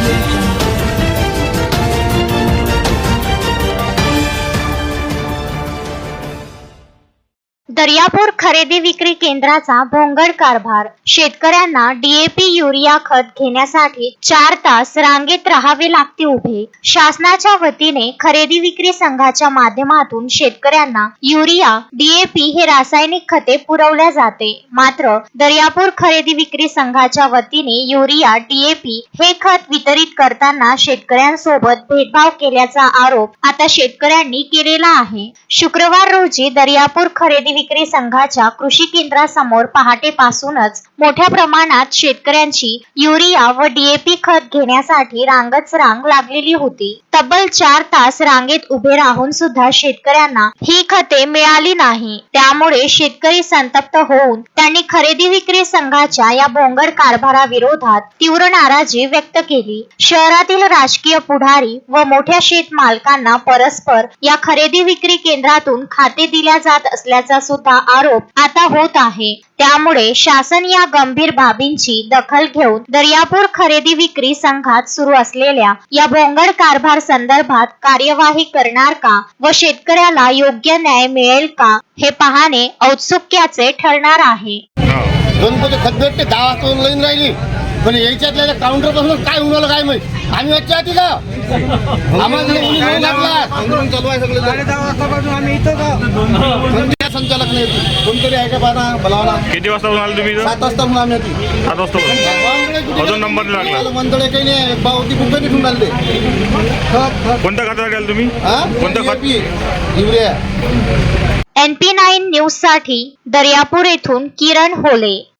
You. Daryapur खरेदी विक्री केंद्राचा भोंगड कारभार. शेतकऱ्यांना डीएपी युरिया खत घेण्यासाठी चार तास रांगेत राहावे लागते उभे. शासनाच्या वतीने खरेदी विक्री संघाच्या माध्यमातून शेतकऱ्यांना युरिया डीएपी हे रासायनिक खते पुरवल्या जाते. मात्र दर्यापूर खरेदी विक्री संघाच्या वतीने युरिया डीएपी हे खत वितरित करताना शेतकऱ्यांसोबत भेदभाव केल्याचा आरोप आता शेतकऱ्यांनी केलेला आहे. शुक्रवार रोजी दर्यापूर खरेदी विक्री संघाच्या कृषी केंद्रासमोर पहाटेपासूनच मोठ्या प्रमाणात शेतकऱ्यांची युरिया व डीएपी खत घेण्यासाठी रांगच रांग लागलेली होती. तब्बल चार तास रांगेत उभे राहून सुद्धा शेतकऱ्यांना ही खते मिळाली नाही. त्यामुळे शेतकरी संतप्त होऊन त्यांनी खरेदी विक्री संघाच्या या भोंगड कारभाराविरोधात तीव्र नाराजी व्यक्त केली. शहरातील राजकीय पुढारी व मोठ्या शेत मालकांना परस्पर या खरेदी विक्री केंद्रातून खाते दिल्या जात असल्याचा सुद्धा आरोप आता होत आहे. त्यामुळे शासन या गंभीर बाबींची दखल घेऊन दर्यापूर खरेदी विक्री संघात सुरू असलेल्या या भोंगड कारभार संदर्भात कार्यवाही करणार का व शेतकऱ्याला योग्य न्याय मिळेल का हे पाहणे औत्सुक्याचे ठरणार आहे. दोन पोते खत भेटते दहा लाईन राहिली. पण याच्यातल्या काउंटरपासून काय राहिलं काय माहीत? आम्ही वच्चे आधी का आम्हाला कोणी घेऊन घातला आंदोलन चालू आहे सगळे साडे दहा वाजतापासून आम्ही इथं का संचालक नाही. कोणतरी आहे का बोलावला. किती वाजता तुम्ही सात वाजता म्हणून आम्ही सात वाजता. अजून नंबर नाही लागला. मंदळे काही नाही बावती कुठं निघून आले. कोणत्या खात्यासाठी आले तुम्ही? हा? कोणतं खत DAP, urea. N P nine न्यूजसाठी दर्यापूर येथून किरण होले.